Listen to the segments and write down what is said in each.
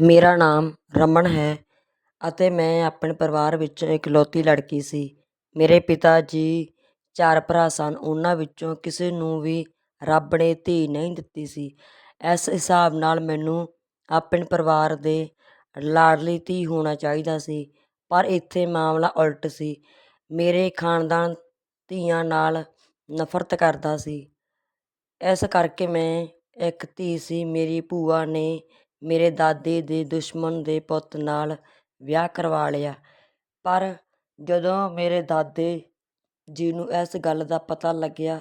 ਮੇਰਾ ਨਾਮ ਰਮਨ ਹੈ ਅਤੇ ਮੈਂ ਆਪਣੇ ਪਰਿਵਾਰ ਵਿੱਚੋਂ ਇਕਲੌਤੀ ਲੜਕੀ ਸੀ। ਮੇਰੇ ਪਿਤਾ ਜੀ ਚਾਰ ਭਰਾ ਸਨ। ਉਹਨਾਂ ਵਿੱਚੋਂ ਕਿਸੇ ਨੂੰ ਵੀ ਰੱਬ ਨੇ ਧੀ ਨਹੀਂ ਦਿੱਤੀ ਸੀ। ਇਸ ਹਿਸਾਬ ਨਾਲ ਮੈਨੂੰ ਆਪਣੇ ਪਰਿਵਾਰ ਦੇ ਲਾਡਲੀ ਧੀ ਹੋਣਾ ਚਾਹੀਦਾ ਸੀ, ਪਰ ਇੱਥੇ ਮਾਮਲਾ ਉਲਟ ਸੀ। ਮੇਰੇ ਖਾਨਦਾਨ ਧੀਆਂ ਨਾਲ ਨਫ਼ਰਤ ਕਰਦਾ ਸੀ। ਇਸ ਕਰਕੇ ਮੈਂ ਇੱਕ ਧੀ ਸੀ। ਮੇਰੀ ਭੂਆ ਨੇ ਮੇਰੇ ਦਾਦੇ ਦੇ ਦੁਸ਼ਮਣ ਦੇ ਪੁੱਤ ਨਾਲ ਵਿਆਹ ਕਰਵਾ ਲਿਆ। ਪਰ ਜਦੋਂ ਮੇਰੇ ਦਾਦੇ ਜੀ ਨੂੰ ਇਸ ਗੱਲ ਦਾ ਪਤਾ ਲੱਗਿਆ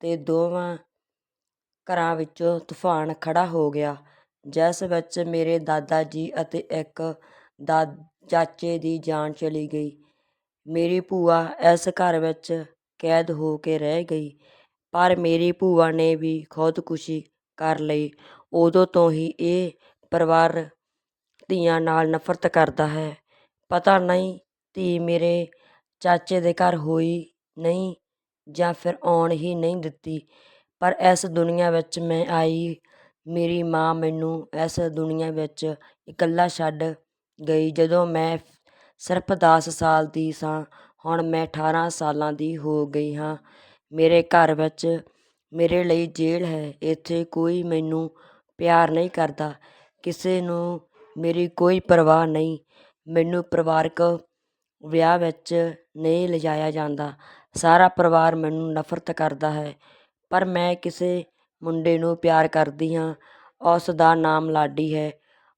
ਤਾਂ ਦੋਵਾਂ ਘਰਾਂ ਵਿੱਚੋਂ ਤੂਫਾਨ ਖੜ੍ਹਾ ਹੋ ਗਿਆ, ਜਿਸ ਵਿੱਚ ਮੇਰੇ ਦਾਦਾ ਜੀ ਅਤੇ ਇੱਕ ਦਾ ਚਾਚੇ ਦੀ ਜਾਨ ਚਲੀ ਗਈ। ਮੇਰੀ ਭੂਆ ਇਸ ਘਰ ਵਿੱਚ ਕੈਦ ਹੋ ਕੇ ਰਹਿ ਗਈ, ਪਰ ਮੇਰੀ ਭੂਆ ਨੇ ਵੀ ਖੁਦਕੁਸ਼ੀ ਕਰ ਲਈ। ਉਦੋਂ ਤੋਂ ਹੀ ਇਹ ਪਰਿਵਾਰ ਧੀਆਂ ਨਾਲ ਨਫ਼ਰਤ ਕਰਦਾ ਹੈ। ਪਤਾ ਨਹੀਂ ਧੀ ਮੇਰੇ ਚਾਚੇ ਦੇ ਘਰ ਹੋਈ ਨਹੀਂ ਜਾਂ ਫਿਰ ਆਉਣ ਹੀ ਨਹੀਂ ਦਿੱਤੀ, ਪਰ ਇਸ ਦੁਨੀਆ ਵਿੱਚ ਮੈਂ ਆਈ। ਮੇਰੀ ਮਾਂ ਮੈਨੂੰ ਇਸ ਦੁਨੀਆ ਵਿੱਚ ਇਕੱਲਾ ਛੱਡ ਗਈ। ਜਦੋਂ ਮੈਂ ਸਿਰਫ ਦਸ ਸਾਲ ਦੀ ਸਾਂ, ਹੁਣ ਮੈਂ 18 ਸਾਲਾਂ ਦੀ ਹੋ ਗਈ ਹਾਂ। ਮੇਰੇ ਘਰ ਵਿੱਚ ਮੇਰੇ ਲਈ ਜੇਲ੍ਹ ਹੈ। ਇੱਥੇ ਕੋਈ ਮੈਨੂੰ ਪਿਆਰ ਨਹੀਂ ਕਰਦਾ। ਕਿਸੇ ਨੂੰ ਮੇਰੀ ਕੋਈ ਪਰਵਾਹ ਨਹੀਂ। ਮੈਨੂੰ ਪਰਿਵਾਰਕ ਵਿਆਹ ਵਿੱਚ ਨਹੀਂ ਲਿਜਾਇਆ ਜਾਂਦਾ। ਸਾਰਾ ਪਰਿਵਾਰ ਮੈਨੂੰ ਨਫ਼ਰਤ ਕਰਦਾ ਹੈ। ਪਰ ਮੈਂ ਕਿਸੇ ਮੁੰਡੇ ਨੂੰ ਪਿਆਰ ਕਰਦੀ ਹਾਂ। ਉਸ ਦਾ ਨਾਮ ਲਾਡੀ ਹੈ।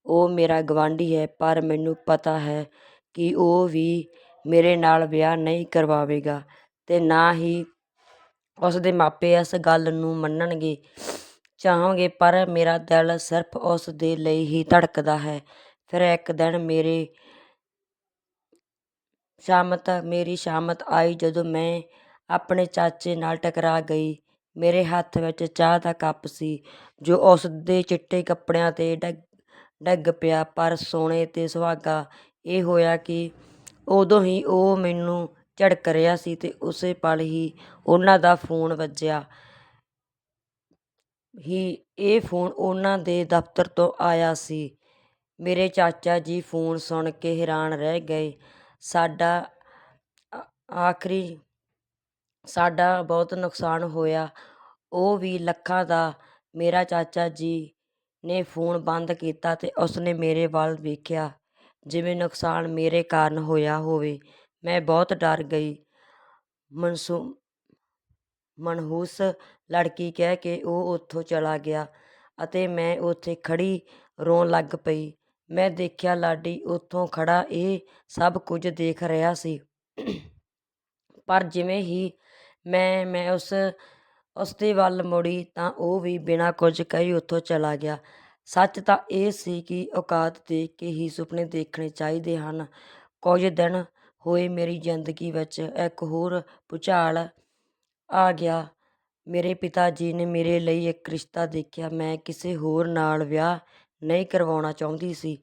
ਉਹ ਮੇਰਾ ਗੁਆਂਢੀ ਹੈ। ਪਰ ਮੈਨੂੰ ਪਤਾ ਹੈ ਕਿ ਉਹ ਵੀ ਮੇਰੇ ਨਾਲ ਵਿਆਹ ਨਹੀਂ ਕਰਵਾਵੇਗਾ ਅਤੇ ਨਾ ਹੀ ਉਸ ਦੇ ਮਾਪੇ ਇਸ ਗੱਲ ਨੂੰ ਮੰਨਣਗੇ। ਚਾਹਾਂਗੇ, ਪਰ ਮੇਰਾ ਦਿਲ ਸਿਰਫ ਉਸ ਦੇ ਲਈ ਹੀ ਧੜਕਦਾ ਹੈ। ਫਿਰ ਇੱਕ ਦਿਨ ਮੇਰੇ ਸ਼ਾਮਤ, ਮੇਰੀ ਸ਼ਾਮਤ ਆਈ ਜਦੋਂ ਮੈਂ ਆਪਣੇ ਚਾਚੇ ਨਾਲ ਟਕਰਾ ਗਈ। ਮੇਰੇ ਹੱਥ ਵਿੱਚ ਚਾਹ ਦਾ ਕੱਪ ਸੀ, ਜੋ ਉਸ ਦੇ ਚਿੱਟੇ ਕੱਪੜਿਆਂ ਤੇ ਡਿੱਗ ਡਿੱਗ ਪਿਆ, ਪਰ ਸੋਨੇ ਤੇ ਸੁਹਾਗਾ ਇਹ ਹੋਇਆ ਕਿ ਉਦੋਂ ਹੀ ਉਹ ਮੈਨੂੰ ਝੜਕ ਰਿਹਾ ਸੀ ਤੇ ਉਸੇ ਪਲ ਹੀ ਉਹਨਾਂ ਦਾ ਫੋਨ ਵੱਜਿਆ। ਹੀ ਇਹ ਫੋਨ ਉਹਨਾਂ ਦੇ ਦਫ਼ਤਰ ਤੋਂ ਆਇਆ ਸੀ। ਮੇਰੇ ਚਾਚਾ ਜੀ ਫੋਨ ਸੁਣ ਕੇ ਹੈਰਾਨ ਰਹਿ ਗਏ। ਸਾਡਾ ਆਖਰੀ ਸਾਡਾ ਬਹੁਤ ਨੁਕਸਾਨ ਹੋਇਆ। ਉਹ ਵੀ ਲੱਖਾਂ ਦਾ। ਮੇਰਾ ਚਾਚਾ ਜੀ ਨੇ ਫੋਨ ਬੰਦ ਕੀਤਾ ਅਤੇ ਉਸਨੇ ਮੇਰੇ ਵੱਲ ਵੇਖਿਆ। ਜਿਵੇਂ ਨੁਕਸਾਨ ਮੇਰੇ ਕਾਰਨ ਹੋਇਆ ਹੋਵੇ। ਮੈਂ ਬਹੁਤ ਡਰ ਗਈ। ਮਨਸੂ, ਮਨਹੂਸ ਲੜਕੀ ਕਹਿ ਕੇ ਉਹ ਉੱਥੋਂ ਚਲਾ ਗਿਆ ਅਤੇ ਮੈਂ ਉੱਥੇ ਖੜ੍ਹੀ ਰੋਣ ਲੱਗ ਪਈ। ਮੈਂ ਦੇਖਿਆ ਲਾਡੀ ਉੱਥੋਂ ਖੜ੍ਹਾ, ਇਹ ਸਭ ਕੁਝ ਦੇਖ ਰਿਹਾ ਸੀ। ਪਰ ਜਿਵੇਂ ਹੀ ਮੈਂ ਮੈਂ ਉਸ ਉਸ ਦੇ ਵੱਲ ਮੁੜੀ ਤਾਂ ਉਹ ਵੀ ਬਿਨਾਂ ਕੁਝ ਕਹੇ ਉੱਥੋਂ ਚਲਾ ਗਿਆ। ਸੱਚ ਤਾਂ ਇਹ ਸੀ ਕਿ ਔਕਾਤ ਦੇਖ ਕੇ ਹੀ ਸੁਪਨੇ ਦੇਖਣੇ ਚਾਹੀਦੇ ਹਨ। ਕੁਝ ਦਿਨ ਹੋਏ ਮੇਰੀ ਜ਼ਿੰਦਗੀ ਵਿੱਚ ਇੱਕ ਹੋਰ ਭੁਚਾਲ ਆ ਗਿਆ। ਮੇਰੇ ਪਿਤਾ ਜੀ ਨੇ ਮੇਰੇ ਲਈ ਇੱਕ ਰਿਸ਼ਤਾ ਦੇਖਿਆ। ਮੈਂ ਕਿਸੇ ਹੋਰ ਨਾਲ ਵਿਆਹ ਨਹੀਂ ਕਰਵਾਉਣਾ ਚਾਹੁੰਦੀ ਸੀ।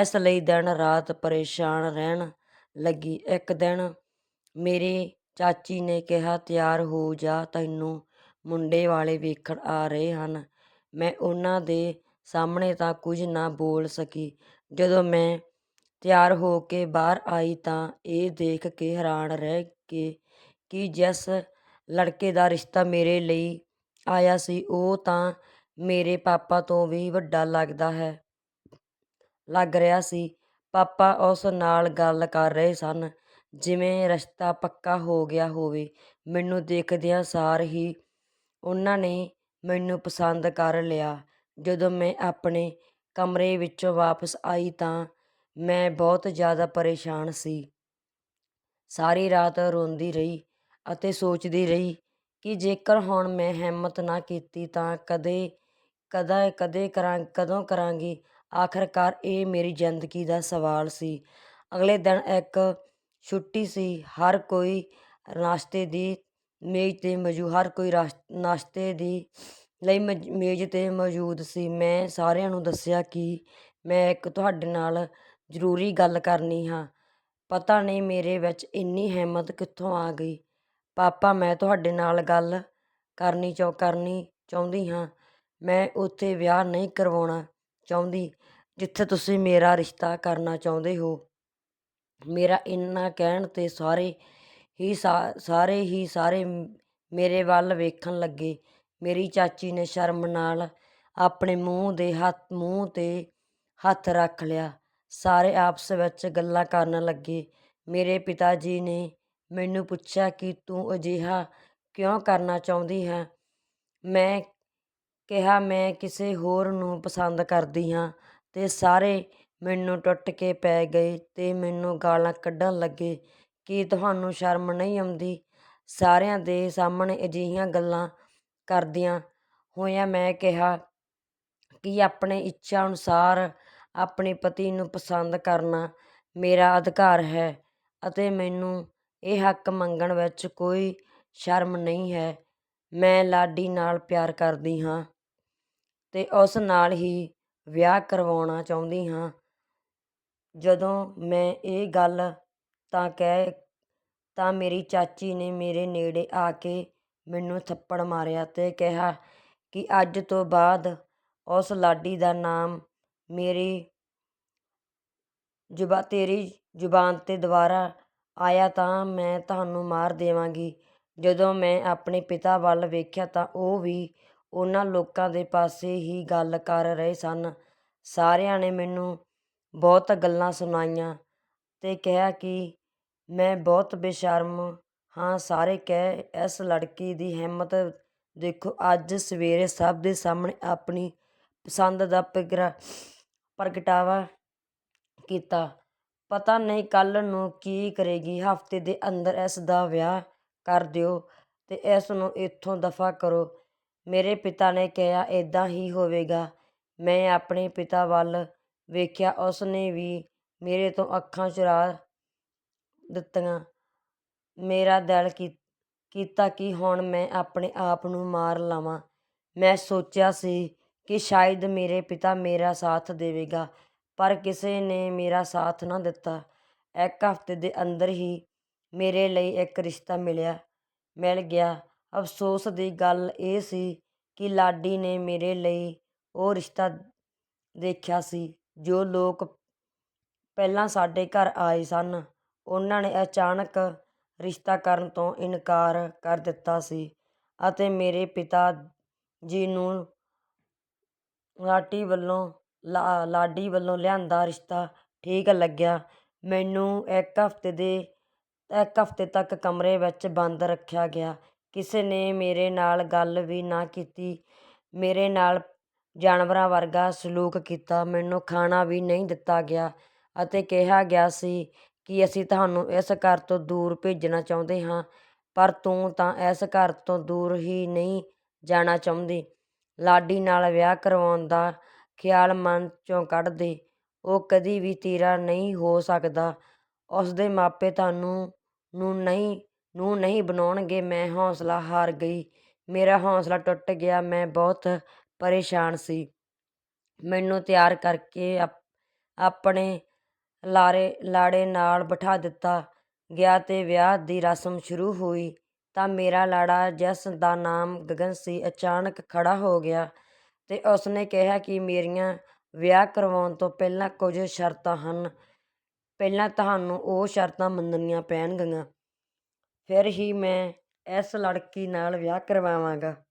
ਇਸ ਲਈ ਦਿਨ ਰਾਤ ਪਰੇਸ਼ਾਨ ਰਹਿਣ ਲੱਗੀ। ਇੱਕ ਦਿਨ ਮੇਰੇ ਚਾਚੀ ਨੇ ਕਿਹਾ, ਤਿਆਰ ਹੋ ਜਾ, ਤੈਨੂੰ ਮੁੰਡੇ ਵਾਲੇ ਵੇਖਣ ਆ ਰਹੇ ਹਨ। ਮੈਂ ਉਹਨਾਂ ਦੇ ਸਾਹਮਣੇ ਤਾਂ ਕੁਝ ਨਾ ਬੋਲ ਸਕੀ। ਜਦੋਂ ਮੈਂ ਤਿਆਰ ਹੋ ਕੇ ਬਾਹਰ ਆਈ ਤਾਂ ਇਹ ਦੇਖ ਕੇ ਹੈਰਾਨ ਰਹਿ ਕੇ ਕਿ ਜਿਸ ਲੜਕੇ ਦਾ ਰਿਸ਼ਤਾ ਮੇਰੇ ਲਈ ਆਇਆ ਸੀ, ਉਹ ਤਾਂ ਮੇਰੇ ਪਾਪਾ ਤੋਂ ਵੀ ਵੱਡਾ ਲੱਗਦਾ ਹੈ, ਲੱਗ ਰਿਹਾ ਸੀ। ਪਾਪਾ ਉਸ ਨਾਲ ਗੱਲ ਕਰ ਰਹੇ ਸਨ, ਜਿਵੇਂ ਰਿਸ਼ਤਾ ਪੱਕਾ ਹੋ ਗਿਆ ਹੋਵੇ। ਮੈਨੂੰ ਦੇਖਦਿਆਂ ਸਾਰ ਹੀ ਉਹਨਾਂ ਨੇ ਮੈਨੂੰ ਪਸੰਦ ਕਰ ਲਿਆ। ਜਦੋਂ ਮੈਂ ਆਪਣੇ ਕਮਰੇ ਵਿੱਚੋਂ ਵਾਪਸ ਆਈ ਤਾਂ ਮੈਂ ਬਹੁਤ ਜ਼ਿਆਦਾ ਪਰੇਸ਼ਾਨ ਸੀ। ਸਾਰੀ ਰਾਤ ਰੋਂਦੀ ਰਹੀ। ਅਤੇ ਸੋਚਦੀ ਰਹੀ ਕਿ ਜੇਕਰ ਹੁਣ ਮੈਂ ਹਿੰਮਤ ਨਾ ਕੀਤੀ ਤਾਂ ਕਦੇ ਕਦਾ ਕਦੇ ਕਰਾਂ, ਕਦੋਂ ਕਰਾਂਗੀ? ਆਖਰਕਾਰ ਇਹ ਮੇਰੀ ਜ਼ਿੰਦਗੀ ਦਾ ਸਵਾਲ ਸੀ। ਅਗਲੇ ਦਿਨ ਇੱਕ ਛੁੱਟੀ ਸੀ। ਹਰ ਕੋਈ ਨਾਸ਼ਤੇ ਦੀ ਮੇਜ਼ ਤੇ ਮੌਜੂਦ ਹਰ ਕੋਈ ਰਾਸ਼, ਨਾਸ਼ਤੇ ਦੀ ਲਈ ਮੇਜ਼ ਤੇ ਮੌਜੂਦ ਸੀ। ਮੈਂ ਸਾਰਿਆਂ ਨੂੰ ਦੱਸਿਆ ਕਿ ਮੈਂ ਇੱਕ ਤੁਹਾਡੇ ਨਾਲ ਜ਼ਰੂਰੀ ਗੱਲ ਕਰਨੀ ਹਾਂ। ਪਤਾ ਨਹੀਂ ਮੇਰੇ ਵਿੱਚ ਇੰਨੀ ਹਿੰਮਤ ਕਿੱਥੋਂ ਆ ਗਈ। ਪਾਪਾ, ਮੈਂ ਤੁਹਾਡੇ ਨਾਲ ਗੱਲ ਕਰਨੀ ਚੋ, ਕਰਨੀ ਚਾਹੁੰਦੀ ਹਾਂ। ਮੈਂ ਉੱਥੇ ਵਿਆਹ ਨਹੀਂ ਕਰਵਾਉਣਾ ਚਾਹੁੰਦੀ, ਜਿੱਥੇ ਤੁਸੀਂ ਮੇਰਾ ਰਿਸ਼ਤਾ ਕਰਨਾ ਚਾਹੁੰਦੇ ਹੋ। ਮੇਰਾ ਇੰਨਾ ਕਹਿਣ 'ਤੇ ਸਾਰੇ ਹੀ ਸਾ- ਸਾਰੇ ਹੀ ਸਾਰੇ ਮੇਰੇ ਵੱਲ ਵੇਖਣ ਲੱਗੇ। ਮੇਰੀ ਚਾਚੀ ਨੇ ਸ਼ਰਮ ਨਾਲ ਆਪਣੇ ਮੂੰਹ ਦੇ ਹੱਥ, ਮੂੰਹ 'ਤੇ ਹੱਥ ਰੱਖ ਲਿਆ। ਸਾਰੇ ਆਪਸ ਵਿੱਚ ਗੱਲਾਂ ਕਰਨ ਲੱਗੇ। ਮੇਰੇ ਪਿਤਾ ਜੀ ਨੇ ਮੈਨੂੰ ਪੁੱਛਿਆ ਕਿ ਤੂੰ ਅਜਿਹਾ ਕਿਉਂ ਕਰਨਾ ਚਾਹੁੰਦੀ ਹੈ? ਮੈਂ ਕਿਹਾ, ਮੈਂ ਕਿਸੇ ਹੋਰ ਨੂੰ ਪਸੰਦ ਕਰਦੀ ਹਾਂ। ਅਤੇ ਸਾਰੇ ਮੈਨੂੰ ਟੁੱਟ ਕੇ ਪੈ ਗਏ ਅਤੇ ਮੈਨੂੰ ਗਾਲਾਂ ਕੱਢਣ ਲੱਗੇ ਕਿ ਤੁਹਾਨੂੰ ਸ਼ਰਮ ਨਹੀਂ ਆਉਂਦੀ। ਸਾਰਿਆਂ ਦੇ ਸਾਹਮਣੇ ਅਜਿਹੀਆਂ ਗੱਲਾਂ ਕਰਦਿਆਂ ਹੋਇਆਂ ਮੈਂ ਕਿਹਾ ਕਿ ਆਪਣੇ ਇੱਛਾ ਅਨੁਸਾਰ ਆਪਣੇ ਪਤੀ ਨੂੰ ਪਸੰਦ ਕਰਨਾ ਮੇਰਾ ਅਧਿਕਾਰ ਹੈ ਅਤੇ ਮੈਨੂੰ ਇਹ ਹੱਕ ਮੰਗਣ ਵਿੱਚ ਕੋਈ ਸ਼ਰਮ ਨਹੀਂ ਹੈ। ਮੈਂ ਲਾਡੀ ਨਾਲ ਪਿਆਰ ਕਰਦੀ ਹਾਂ ਅਤੇ ਉਸ ਨਾਲ ਹੀ ਵਿਆਹ ਕਰਵਾਉਣਾ ਚਾਹੁੰਦੀ ਹਾਂ। ਜਦੋਂ ਮੈਂ ਇਹ ਗੱਲ ਤਾਂ ਕਹਿ, ਤਾਂ ਮੇਰੀ ਚਾਚੀ ਨੇ ਮੇਰੇ ਨੇੜੇ ਆ ਕੇ ਮੈਨੂੰ ਥੱਪੜ ਮਾਰਿਆ ਅਤੇ ਕਿਹਾ ਕਿ ਅੱਜ ਤੋਂ ਬਾਅਦ ਉਸ ਲਾਡੀ ਦਾ ਨਾਮ ਮੇਰੀ ਜ਼ੁਬਾ, ਤੇਰੀ ਜ਼ੁਬਾਨ 'ਤੇ ਦੁਬਾਰਾ ਆਇਆ ਤਾਂ ਮੈਂ ਤੁਹਾਨੂੰ ਮਾਰ ਦੇਵਾਂਗੀ। ਜਦੋਂ ਮੈਂ ਆਪਣੇ ਪਿਤਾ ਵੱਲ ਵੇਖਿਆ ਤਾਂ ਉਹ ਵੀ ਉਹਨਾਂ ਲੋਕਾਂ ਦੇ ਪਾਸੇ ਹੀ ਗੱਲ ਕਰ ਰਹੇ ਸਨ। ਸਾਰਿਆਂ ਨੇ ਮੈਨੂੰ ਬਹੁਤ ਗੱਲਾਂ ਸੁਣਾਈਆਂ ਅਤੇ ਕਿਹਾ ਕਿ ਮੈਂ ਬਹੁਤ ਬੇਸ਼ਰਮ ਹਾਂ, ਸਾਰੇ ਕਹਿ ਇਸ ਲੜਕੀ ਦੀ ਹਿੰਮਤ ਦੇਖੋ, ਅੱਜ ਸਵੇਰੇ ਸਭ ਦੇ ਸਾਹਮਣੇ ਆਪਣੀ ਪਸੰਦ ਦਾ ਪਿਗਰਾ, ਪ੍ਰਗਟਾਵਾ ਕੀਤਾ। ਪਤਾ ਨਹੀਂ ਕੱਲ੍ਹ ਨੂੰ ਕੀ ਕਰੇਗੀ, ਹਫ਼ਤੇ ਦੇ ਅੰਦਰ ਇਸ ਦਾ ਵਿਆਹ ਕਰ ਦਿਓ ਅਤੇ ਇਸ ਨੂੰ ਇੱਥੋਂ ਦਫਾ ਕਰੋ। ਮੇਰੇ ਪਿਤਾ ਨੇ ਕਿਹਾ ਇੱਦਾਂ ਹੀ ਹੋਵੇਗਾ। ਮੈਂ ਆਪਣੇ ਪਿਤਾ ਵੱਲ ਵੇਖਿਆ ਉਸ ਨੇ ਵੀ ਮੇਰੇ ਤੋਂ ਅੱਖਾਂ ਚੁਰਾ ਦਿੱਤੀਆਂ। ਮੇਰਾ ਦਿਲ ਕੀ- ਕੀਤਾ ਕਿ ਹੁਣ ਮੈਂ ਆਪਣੇ ਆਪ ਨੂੰ ਮਾਰ ਲਵਾਂ। ਮੈਂ ਸੋਚਿਆ ਸੀ ਕਿ ਸ਼ਾਇਦ ਮੇਰੇ ਪਿਤਾ ਮੇਰਾ ਸਾਥ ਦੇਵੇਗਾ। ਪਰ ਕਿਸੇ ਨੇ ਮੇਰਾ ਸਾਥ ਨਾ ਦਿੱਤਾ। ਇੱਕ ਹਫ਼ਤੇ ਦੇ ਅੰਦਰ ਹੀ ਮੇਰੇ ਲਈ ਇੱਕ ਰਿਸ਼ਤਾ ਮਿਲਿਆ, ਮਿਲ ਗਿਆ। ਅਫਸੋਸ ਦੀ ਗੱਲ ਇਹ ਸੀ ਕਿ ਲਾਡੀ ਨੇ ਮੇਰੇ ਲਈ ਉਹ ਰਿਸ਼ਤਾ ਦੇਖਿਆ ਸੀ, ਜੋ ਲੋਕ ਪਹਿਲਾਂ ਸਾਡੇ ਘਰ ਆਏ ਸਨ। ਉਹਨਾਂ ਨੇ ਅਚਾਨਕ ਰਿਸ਼ਤਾ ਕਰਨ ਤੋਂ ਇਨਕਾਰ ਕਰ ਦਿੱਤਾ ਸੀ ਅਤੇ ਮੇਰੇ ਪਿਤਾ ਜੀ ਨੂੰ ਲਾਟੀ ਵੱਲੋਂ ਲਾ, ਲਾਡੀ ਵੱਲੋਂ ਲਿਆਂਦਾ ਰਿਸ਼ਤਾ, ਠੀਕ ਲੱਗਿਆ। ਮੈਨੂੰ ਇੱਕ ਹਫ਼ਤੇ ਦੇ, ਇੱਕ ਹਫ਼ਤੇ ਤੱਕ ਕਮਰੇ ਵਿੱਚ ਬੰਦ ਰੱਖਿਆ ਗਿਆ। ਕਿਸੇ ਨੇ ਮੇਰੇ ਨਾਲ ਗੱਲ ਵੀ ਨਾ ਕੀਤੀ। ਮੇਰੇ ਨਾਲ ਜਾਨਵਰਾਂ ਵਰਗਾ ਸਲੂਕ ਕੀਤਾ। ਮੈਨੂੰ ਖਾਣਾ ਵੀ ਨਹੀਂ ਦਿੱਤਾ ਗਿਆ ਅਤੇ ਕਿਹਾ ਗਿਆ ਸੀ ਕਿ ਅਸੀਂ ਤੁਹਾਨੂੰ ਇਸ ਘਰ ਤੋਂ ਦੂਰ ਭੇਜਣਾ ਚਾਹੁੰਦੇ ਹਾਂ, ਪਰ ਤੂੰ ਤਾਂ ਇਸ ਘਰ ਤੋਂ ਦੂਰ ਹੀ ਨਹੀਂ ਜਾਣਾ ਚਾਹੁੰਦੀ। ਲਾਡੀ ਨਾਲ ਵਿਆਹ ਕਰਵਾਉਣ ਦਾ ਖਿਆਲ ਮਨ 'ਚੋਂ ਕੱਢ ਦੇ। ਉਹ ਕਦੀ ਵੀ ਤੇਰਾ ਨਹੀਂ ਹੋ ਸਕਦਾ। ਉਸ ਦੇ ਮਾਪੇ ਤੁਹਾਨੂੰ ਨੂੰ ਨਹੀਂ ਨੂੰ ਨਹੀਂ ਬਣਾਉਣਗੇ। ਮੈਂ ਹੌਸਲਾ ਹਾਰ ਗਈ। ਮੇਰਾ ਹੌਂਸਲਾ ਟੁੱਟ ਗਿਆ। ਮੈਂ ਬਹੁਤ ਪਰੇਸ਼ਾਨ ਸੀ। ਮੈਨੂੰ ਤਿਆਰ ਕਰਕੇ ਅਪ, ਆਪਣੇ ਲਾਰੇ, ਲਾੜੇ ਨਾਲ ਬਿਠਾ ਦਿੱਤਾ। ਗਿਆ ਅਤੇ ਵਿਆਹ ਦੀ ਰਸਮ ਸ਼ੁਰੂ ਹੋਈ। ਤਾਂ ਮੇਰਾ ਲਾੜਾ ਜਿਸ ਦਾ ਨਾਮ ਗਗਨ ਸੀ। ਅਚਾਨਕ ਖੜਾ ਹੋ ਗਿਆ। ਤੇ ਉਸਨੇ ਕਿਹਾ ਕਿ ਮੇਰੀਆਂ ਵਿਆਹ ਕਰਵਾਉਣ ਤੋਂ ਪਹਿਲਾਂ ਕੁਝ ਸ਼ਰਤਾਂ ਹਨ। ਪਹਿਲਾਂ ਤੁਹਾਨੂੰ ਉਹ ਸ਼ਰਤਾਂ ਮੰਨਣੀਆਂ ਪੈਣਗੀਆਂ। ਫਿਰ ਹੀ ਮੈਂ ਇਸ ਲੜਕੀ ਨਾਲ ਵਿਆਹ ਕਰਵਾਵਾਂਗਾ।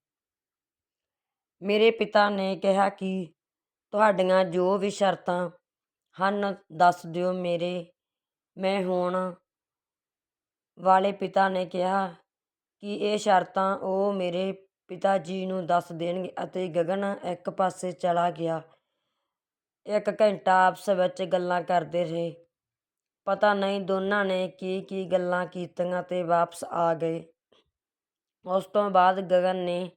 ਮੇਰੇ ਪਿਤਾ ਨੇ ਕਿਹਾ ਕਿ ਤੁਹਾਡੀਆਂ ਜੋ ਵੀ ਸ਼ਰਤਾਂ ਹਨ, ਦੱਸ ਦਿਓ ਮੇਰੇ। ਮੈਂ ਹੋਣ ਵਾਲੇ ਪਿਤਾ ਨੇ ਕਿਹਾ ਕਿ ਇਹ ਸ਼ਰਤਾਂ ਉਹ ਮੇਰੇ ਪਿਤਾ ਜੀ ਨੂੰ ਦੱਸ ਦੇਣਗੇ ਅਤੇ ਗਗਨ ਇੱਕ ਪਾਸੇ ਚਲਾ ਗਿਆ। ਇੱਕ ਘੰਟਾ ਆਪਸ ਵਿੱਚ ਗੱਲਾਂ ਕਰਦੇ ਰਹੇ। ਪਤਾ ਨਹੀਂ ਦੋਨਾਂ ਨੇ ਕੀ ਕੀ ਗੱਲਾਂ ਕੀਤੀਆਂ ਤੇ ਵਾਪਸ ਆ ਗਏ। ਉਸ ਤੋਂ ਬਾਅਦ ਗਗਨ ਨੇ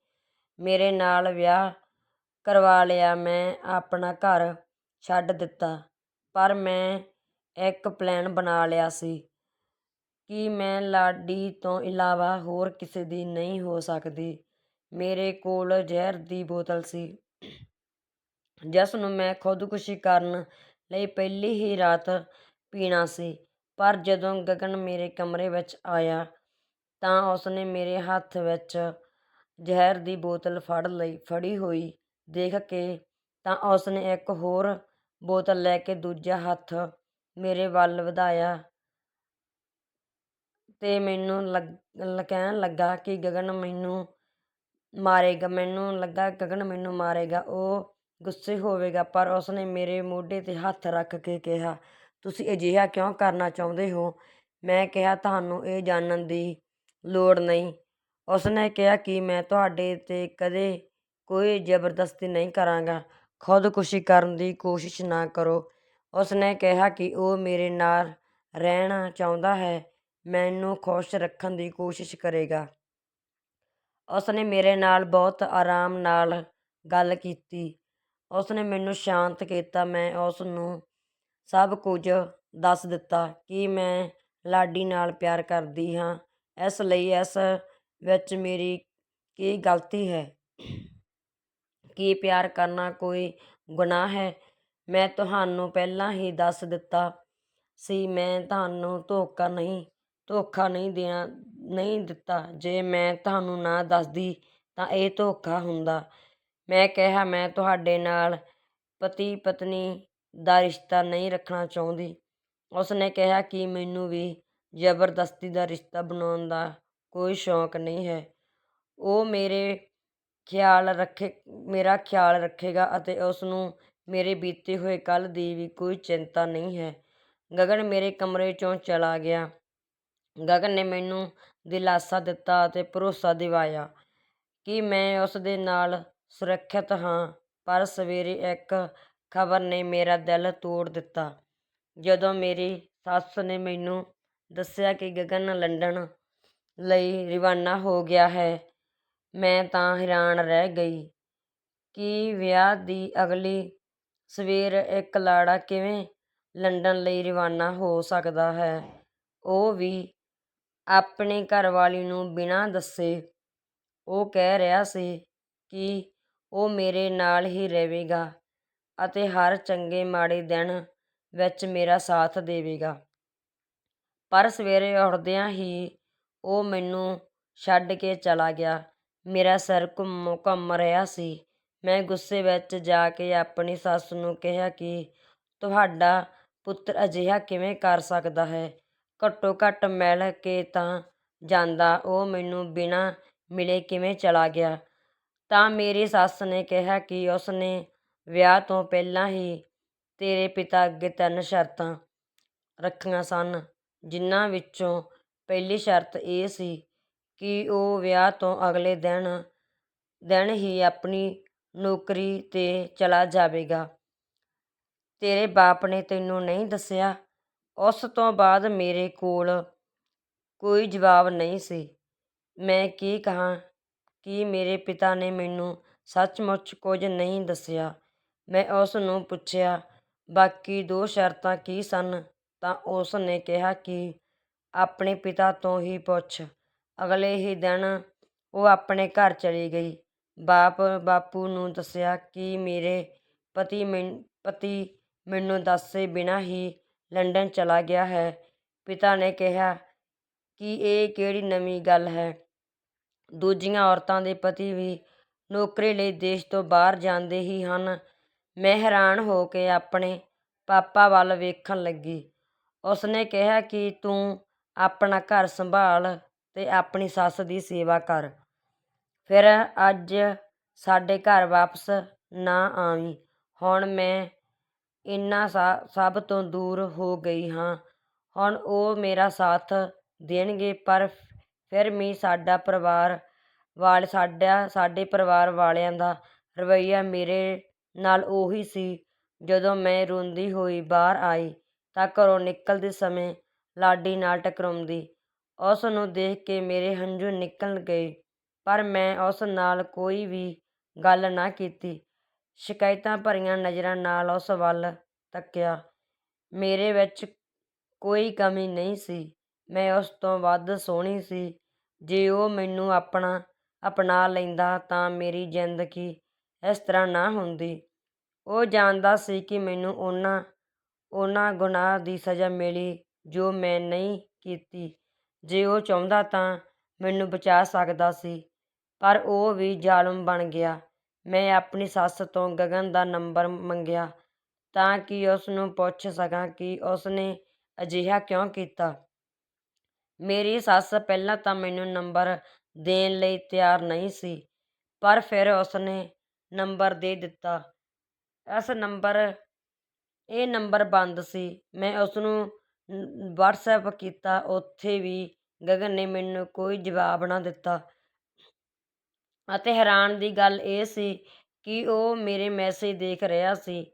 ਮੇਰੇ ਨਾਲ ਵਿਆਹ ਕਰਵਾ ਲਿਆ, ਮੈਂ ਆਪਣਾ ਘਰ ਛੱਡ ਦਿੱਤਾ, ਪਰ ਮੈਂ ਇੱਕ ਪਲਾਨ ਬਣਾ ਲਿਆ ਸੀ ਕਿ ਮੈਂ ਲਾਡੀ ਤੋਂ ਇਲਾਵਾ ਹੋਰ ਕਿਸੇ ਦੀ ਨਹੀਂ ਹੋ ਸਕਦੀ। ਮੇਰੇ ਕੋਲ ਜ਼ਹਿਰ ਦੀ ਬੋਤਲ ਸੀ। ਜਿਸ ਨੂੰ ਮੈਂ ਖੁਦਕੁਸ਼ੀ ਕਰਨ ਲਈ ਪਹਿਲੀ ਹੀ ਰਾਤ ਪੀਣਾ ਸੀ। ਪਰ ਜਦੋਂ ਗਗਨ ਮੇਰੇ ਕਮਰੇ ਵਿੱਚ ਆਇਆ ਤਾਂ ਉਸਨੇ ਮੇਰੇ ਹੱਥ ਵਿੱਚ ਜ਼ਹਿਰ ਦੀ ਬੋਤਲ ਫੜ ਲਈ, ਫੜੀ ਹੋਈ ਦੇਖ ਕੇ ਤਾਂ ਉਸਨੇ ਇੱਕ ਹੋਰ ਬੋਤਲ ਲੈ ਕੇ ਦੂਜਾ ਹੱਥ ਮੇਰੇ ਵੱਲ ਵਧਾਇਆ ਤੇ ਮੈਨੂੰ ਕਹਿਣ ਲੱਗਾ ਕਿ ਗਗਨ ਮੈਨੂੰ ਮਾਰੇਗਾ, ਮੈਨੂੰ ਲੱਗਾ ਗਗਨ ਮੈਨੂੰ ਮਾਰੇਗਾ, ਉਹ ਗੁੱਸੇ ਹੋਵੇਗਾ, ਪਰ ਉਸਨੇ ਮੇਰੇ ਮੋਢੇ 'ਤੇ ਹੱਥ ਰੱਖ ਕੇ ਕਿਹਾ, ਤੁਸੀਂ ਅਜਿਹਾ ਕਿਉਂ ਕਰਨਾ ਚਾਹੁੰਦੇ ਹੋ? ਮੈਂ ਕਿਹਾ, ਤੁਹਾਨੂੰ ਇਹ ਜਾਣਨ ਦੀ ਲੋੜ ਨਹੀਂ। ਉਸਨੇ ਕਿਹਾ ਕਿ ਮੈਂ ਤੁਹਾਡੇ 'ਤੇ ਕਦੇ ਕੋਈ ਜ਼ਬਰਦਸਤੀ ਨਹੀਂ ਕਰਾਂਗਾ, ਖੁਦਕੁਸ਼ੀ ਕਰਨ ਦੀ ਕੋਸ਼ਿਸ਼ ਨਾ ਕਰੋ। ਉਸਨੇ ਕਿਹਾ ਕਿ ਉਹ ਮੇਰੇ ਨਾਲ ਰਹਿਣਾ ਚਾਹੁੰਦਾ ਹੈ, ਮੈਨੂੰ ਖੁਸ਼ ਰੱਖਣ ਦੀ ਕੋਸ਼ਿਸ਼ ਕਰੇਗਾ। ਉਸ ਨੇ ਮੇਰੇ ਨਾਲ ਬਹੁਤ ਆਰਾਮ ਨਾਲ ਗੱਲ ਕੀਤੀ। ਉਸਨੇ ਮੈਨੂੰ ਸ਼ਾਂਤ ਕੀਤਾ। ਮੈਂ ਉਸ ਨੂੰ ਸਭ ਕੁਝ ਦੱਸ ਦਿੱਤਾ ਕਿ ਮੈਂ ਲਾਡੀ ਨਾਲ ਪਿਆਰ ਕਰਦੀ ਹਾਂ। ਇਸ ਲਈ ਇਸ ਵਿੱਚ ਮੇਰੀ ਕੀ ਗਲਤੀ ਹੈ? ਕੀ ਪਿਆਰ ਕਰਨਾ ਕੋਈ ਗੁਨਾਹ ਹੈ? ਮੈਂ ਤੁਹਾਨੂੰ ਪਹਿਲਾਂ ਹੀ ਦੱਸ ਦਿੱਤਾ ਸੀ। ਮੈਂ ਤੁਹਾਨੂੰ ਧੋਖਾ ਨਹੀਂ ਧੋਖਾ ਨਹੀਂ ਦੇਣਾ, ਨਹੀਂ ਦਿੱਤਾ। ਜੇ ਮੈਂ ਤੁਹਾਨੂੰ ਨਾ ਦੱਸਦੀ ਤਾਂ ਇਹ ਧੋਖਾ ਹੁੰਦਾ। ਮੈਂ ਕਿਹਾ, ਮੈਂ ਤੁਹਾਡੇ ਨਾਲ ਪਤੀ ਪਤਨੀ ਦਾ ਰਿਸ਼ਤਾ ਨਹੀਂ ਰੱਖਣਾ ਚਾਹੁੰਦੀ। ਉਸਨੇ ਕਿਹਾ ਕਿ ਮੈਨੂੰ ਵੀ ਜ਼ਬਰਦਸਤੀ ਦਾ ਰਿਸ਼ਤਾ ਬਣਾਉਣ ਦਾ ਕੋਈ ਸ਼ੌਂਕ ਨਹੀਂ ਹੈ। ਉਹ ਮੇਰੇ ਖਿਆਲ ਰੱਖੇ, ਮੇਰਾ ਖਿਆਲ ਰੱਖੇਗਾ ਅਤੇ ਉਸ ਨੂੰ ਮੇਰੇ ਬੀਤੇ ਹੋਏ ਕੱਲ੍ਹ ਦੀ ਵੀ ਕੋਈ ਚਿੰਤਾ ਨਹੀਂ ਹੈ। ਗਗਨ ਮੇਰੇ ਕਮਰੇ 'ਚੋਂ ਚਲਾ ਗਿਆ। ਗਗਨ ਨੇ ਮੈਨੂੰ ਦਿਲਾਸਾ ਦਿੱਤਾ ਅਤੇ ਭਰੋਸਾ ਦਿਵਾਇਆ ਕਿ ਮੈਂ ਉਸ ਦੇ ਨਾਲ ਸੁਰੱਖਿਅਤ ਹਾਂ, ਪਰ ਸਵੇਰੇ ਇੱਕ ਖਬਰ ਨੇ ਮੇਰਾ ਦਿਲ ਤੋੜ ਦਿੱਤਾ। ਜਦੋਂ ਮੇਰੀ ਸੱਸ ਨੇ ਮੈਨੂੰ ਦੱਸਿਆ ਕਿ ਗਗਨ ਲੰਡਨ ਲਈ ਰਵਾਨਾ ਹੋ ਗਿਆ ਹੈ, ਮੈਂ ਤਾਂ ਹੈਰਾਨ ਰਹਿ ਗਈ ਕਿ ਵਿਆਹ ਦੀ ਅਗਲੀ ਸਵੇਰ ਇੱਕ ਲਾੜਾ ਕਿਵੇਂ ਲੰਡਨ ਲਈ ਰਵਾਨਾ ਹੋ ਸਕਦਾ ਹੈ। ਉਹ ਵੀ ਆਪਣੇ ਘਰਵਾਲੀ ਨੂੰ ਬਿਨਾਂ ਦੱਸੇ ਉਹ ਕਹਿ ਰਿਹਾ ਸੀ ਕਿ ਉਹ ਮੇਰੇ ਨਾਲ ਹੀ ਰਹੇਗਾ ਅਤੇ ਹਰ ਚੰਗੇ ਮਾੜੇ ਦਿਨ ਵਿੱਚ ਮੇਰਾ ਸਾਥ ਦੇਵੇਗਾ। ਪਰ ਸਵੇਰੇ ਉੱਠਦਿਆਂ ਹੀ ਉਹ ਮੈਨੂੰ ਛੱਡ ਕੇ ਚਲਾ ਗਿਆ। ਮੇਰਾ ਸਿਰ ਘੁੰਮ ਘੁੰਮ ਰਿਹਾ ਸੀ। ਮੈਂ ਗੁੱਸੇ ਵਿੱਚ ਜਾ ਕੇ ਆਪਣੀ ਸੱਸ ਨੂੰ ਕਿਹਾ ਕਿ ਤੁਹਾਡਾ ਪੁੱਤਰ ਅਜਿਹਾ ਕਿਵੇਂ ਕਰ ਸਕਦਾ ਹੈ? ਘੱਟੋ ਘੱਟ ਮਿਲ ਕੇ ਤਾਂ ਜਾਂਦਾ, ਉਹ ਮੈਨੂੰ ਬਿਨਾਂ ਮਿਲੇ ਕਿਵੇਂ ਚਲਾ ਗਿਆ? ਤਾਂ ਮੇਰੀ ਸੱਸ ਨੇ ਕਿਹਾ ਕਿ ਉਸਨੇ ਵਿਆਹ ਤੋਂ ਪਹਿਲਾਂ ਹੀ ਤੇਰੇ ਪਿਤਾ ਅੱਗੇ ਤਿੰਨ ਸ਼ਰਤਾਂ ਰੱਖੀਆਂ ਸਨ, ਜਿਨ੍ਹਾਂ ਵਿੱਚੋਂ ਪਹਿਲੀ ਸ਼ਰਤ ਇਹ ਸੀ ਕਿ ਉਹ ਵਿਆਹ ਤੋਂ ਅਗਲੇ ਦਿਨ ਦਿਨ ਹੀ ਆਪਣੀ ਨੌਕਰੀ 'ਤੇ ਚਲਾ ਜਾਵੇਗਾ। ਤੇਰੇ ਬਾਪ ਨੇ ਤੈਨੂੰ ਨਹੀਂ ਦੱਸਿਆ ਉਸ ਤੋਂ ਬਾਅਦ ਮੇਰੇ ਕੋਲ ਕੋਈ ਜਵਾਬ ਨਹੀਂ ਸੀ। ਮੈਂ ਕੀ ਕਹਾਂ ਕਿ ਮੇਰੇ ਪਿਤਾ ਨੇ ਮੈਨੂੰ ਸੱਚਮੁੱਚ ਕੁਝ ਨਹੀਂ ਦੱਸਿਆ। ਮੈਂ ਉਸ ਨੂੰ ਪੁੱਛਿਆ, ਬਾਕੀ ਦੋ ਸ਼ਰਤਾਂ ਕੀ ਸਨ? ਤਾਂ ਉਸ ਨੇ ਕਿਹਾ ਕਿ ਆਪਣੇ ਪਿਤਾ ਤੋਂ ਹੀ ਪੁੱਛ। ਅਗਲੇ ਹੀ ਦਿਨ ਉਹ ਆਪਣੇ ਘਰ ਚਲੀ ਗਈ। ਬਾਪ ਬਾਪੂ ਨੂੰ ਦੱਸਿਆ ਕਿ ਮੇਰੇ ਪਤੀ ਪਤੀ ਮੈਨੂੰ ਦੱਸੇ ਬਿਨਾਂ ਹੀ ਲੰਡਨ ਚਲਾ ਗਿਆ ਹੈ। ਪਿਤਾ ਨੇ ਕਿਹਾ ਕਿ ਇਹ ਕਿਹੜੀ ਨਵੀਂ ਗੱਲ ਹੈ? ਦੂਜੀਆਂ ਔਰਤਾਂ ਦੇ ਪਤੀ ਵੀ ਨੌਕਰੀ ਲਈ ਦੇਸ਼ ਤੋਂ ਬਾਹਰ ਜਾਂਦੇ ਹੀ ਹਨ। ਮੈਂ ਹੈਰਾਨ ਹੋ ਕੇ ਆਪਣੇ ਪਾਪਾ ਵੱਲ ਵੇਖਣ ਲੱਗੀ। ਉਸਨੇ ਕਿਹਾ ਕਿ ਤੂੰ ਆਪਣਾ ਘਰ ਸੰਭਾਲ ਤੇ ਆਪਣੀ ਸੱਸ ਦੀ ਸੇਵਾ ਕਰ। ਫਿਰ ਅੱਜ ਸਾਡੇ ਘਰ ਵਾਪਸ ਨਾ ਆਵੀਂ। ਹੁਣ ਮੈਂ ਇੰਨਾ ਸਭ ਤੋਂ ਦੂਰ ਹੋ ਗਈ ਹਾਂ। ਹੁਣ ਉਹ ਮੇਰਾ ਸਾਥ ਦੇਣਗੇ, ਪਰ ਫਿਰ ਵੀ ਸਾਡਾ ਪਰਿਵਾਰ ਵਾਲ, ਸਾਡਾ, ਸਾਡੇ ਪਰਿਵਾਰ ਵਾਲਿਆਂ ਦਾ ਰਵੱਈਆ ਮੇਰੇ ਨਾਲ ਉਹੀ ਸੀ। ਜਦੋਂ ਮੈਂ ਰੋਂਦੀ ਹੋਈ ਬਾਹਰ ਆਈ ਤਾਂ ਘਰੋਂ ਨਿਕਲਦੇ ਸਮੇਂ ਲਾਡੀ ਨਾਲ ਟਕਰਾਉਂਦੀ। ਉਸ ਨੂੰ ਦੇਖ ਕੇ ਮੇਰੇ ਹੰਝੂ ਨਿਕਲ ਗਏ, ਪਰ ਮੈਂ ਉਸ ਨਾਲ ਕੋਈ ਵੀ ਗੱਲ ਨਾ ਕੀਤੀ। ਸ਼ਿਕਾਇਤਾਂ ਭਰੀਆਂ ਨਜ਼ਰਾਂ ਨਾਲ ਉਸ ਵੱਲ ਤੱਕਿਆ। ਮੇਰੇ ਵਿੱਚ ਕੋਈ ਕਮੀ ਨਹੀਂ ਸੀ। ਮੈਂ ਉਸ ਤੋਂ ਵੱਧ ਸੋਹਣੀ ਸੀ। ਜੇ ਉਹ ਮੈਨੂੰ ਆਪਣਾ, ਅਪਣਾ ਲੈਂਦਾ ਤਾਂ ਮੇਰੀ ਜ਼ਿੰਦਗੀ ਇਸ ਤਰ੍ਹਾਂ ਨਾ ਹੁੰਦੀ। ਉਹ ਜਾਣਦਾ ਸੀ ਕਿ ਮੈਨੂੰ ਉਹਨਾਂ ਉਹਨਾਂ ਗੁਨਾਹ ਦੀ ਸਜ਼ਾ ਮਿਲੀ ਜੋ ਮੈਂ ਨਹੀਂ ਕੀਤੀ। ਜੇ ਉਹ ਚਾਹੁੰਦਾ ਤਾਂ ਮੈਨੂੰ ਬਚਾ ਸਕਦਾ ਸੀ। ਪਰ ਉਹ ਵੀ ਜ਼ਾਲਮ ਬਣ ਗਿਆ। ਮੈਂ ਆਪਣੀ ਸੱਸ ਤੋਂ ਗਗਨ ਦਾ ਨੰਬਰ ਮੰਗਿਆ ਤਾਂ ਕਿ ਉਸ ਨੂੰ ਪੁੱਛ ਸਕਾਂ ਕਿ ਉਸ ਨੇ ਅਜਿਹਾ ਕਿਉਂ ਕੀਤਾ। ਮੇਰੀ ਸੱਸ ਪਹਿਲਾਂ ਤਾਂ ਮੈਨੂੰ ਨੰਬਰ ਦੇਣ ਲਈ ਤਿਆਰ ਨਹੀਂ ਸੀ, ਪਰ ਫਿਰ ਉਸ ਨੇ ਨੰਬਰ ਦੇ ਦਿੱਤਾ। ਇਸ ਨੰਬਰ ਇਹ ਨੰਬਰ ਬੰਦ ਸੀ। ਮੈਂ ਉਸ ਨੂੰ ਵਾਟਸਐਪ ਕੀਤਾ, ਉੱਥੇ ਵੀ ਗਗਨ ਨੇ ਮੈਨੂੰ ਕੋਈ ਜਵਾਬ ਨਾ ਦਿੱਤਾ ਅਤੇ ਹੈਰਾਨ ਦੀ ਗੱਲ ਇਹ ਸੀ ਕਿ ਉਹ ਮੇਰੇ ਮੈਸੇਜ ਦੇਖ ਰਿਹਾ ਸੀ,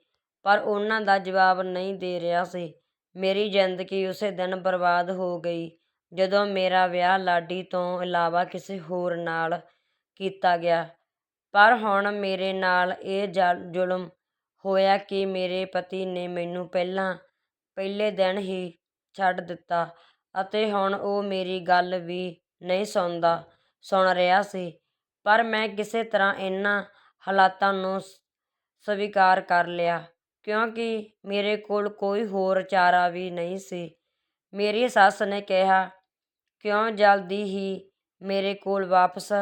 ਪਰ ਉਹਨਾਂ ਦਾ ਜਵਾਬ ਨਹੀਂ ਦੇ ਰਿਹਾ ਸੀ। ਮੇਰੀ ਜ਼ਿੰਦਗੀ ਉਸੇ ਦਿਨ ਬਰਬਾਦ ਹੋ ਗਈ ਜਦੋਂ ਮੇਰਾ ਵਿਆਹ ਲਾਡੀ ਤੋਂ ਇਲਾਵਾ ਕਿਸੇ ਹੋਰ ਨਾਲ ਕੀਤਾ ਗਿਆ। ਪਰ ਹੁਣ ਮੇਰੇ ਨਾਲ ਇਹ ਜਲ ਜ਼ੁਲਮ ਹੋਇਆ ਕਿ ਮੇਰੇ ਪਤੀ ਨੇ ਮੈਨੂੰ ਪਹਿਲਾਂ ਪਹਿਲੇ ਦਿਨ ਹੀ ਛੱਡ ਦਿੱਤਾ ਅਤੇ ਹੁਣ ਉਹ ਮੇਰੀ ਗੱਲ ਵੀ ਨਹੀਂ ਸੁਣਦਾ ਸੁਣ ਰਿਹਾ ਸੀ। ਪਰ ਮੈਂ ਕਿਸੇ ਤਰ੍ਹਾਂ ਇਹਨਾਂ ਹਾਲਾਤਾਂ ਨੂੰ ਸਵੀਕਾਰ ਕਰ ਲਿਆ, ਕਿਉਂਕਿ ਮੇਰੇ ਕੋਲ ਕੋਈ ਹੋਰ ਚਾਰਾ ਵੀ ਨਹੀਂ ਸੀ। ਮੇਰੀ ਸੱਸ ਨੇ ਕਿਹਾ, "ਕਿਉਂ ਜਲਦੀ ਹੀ ਮੇਰੇ ਕੋਲ ਵਾਪਸ